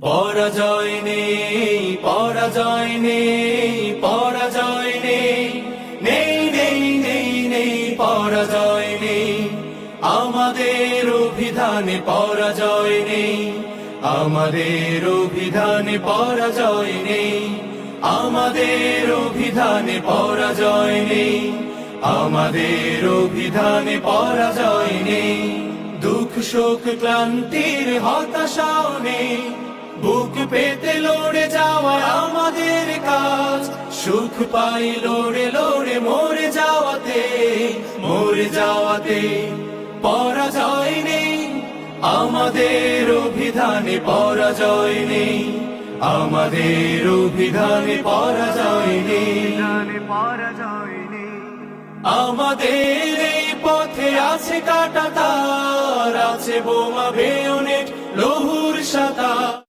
পরাজয় নেই পরাজয় নেই পরাজয় নেই। নেই নেই নেই নেই, পরাজয় নেই। আমাদের অভিধানে পরাজয় নেই। আমাদের অভিধানে পরাজয় নেই। আমাদের অভিধানে পরাজয় নেই। আমাদের অভিধানে পরাজয় নেই। দুঃখ, শোক, ক্লান্তির হতাশাও নেই। বুক পেতে লড়ে যাওয়া আমাদের কাজ। সুখ পাই লড়ে লড়ে মরে যাওয়াতে মরে যাওয়াতে পরাজয় নেই। আমাদের অভিধানে পরাজয় নেই। আমাদের অভিধানে পরাজয় নেই। আমাদের এই পথে আছে কাটা তার, আছে বোমা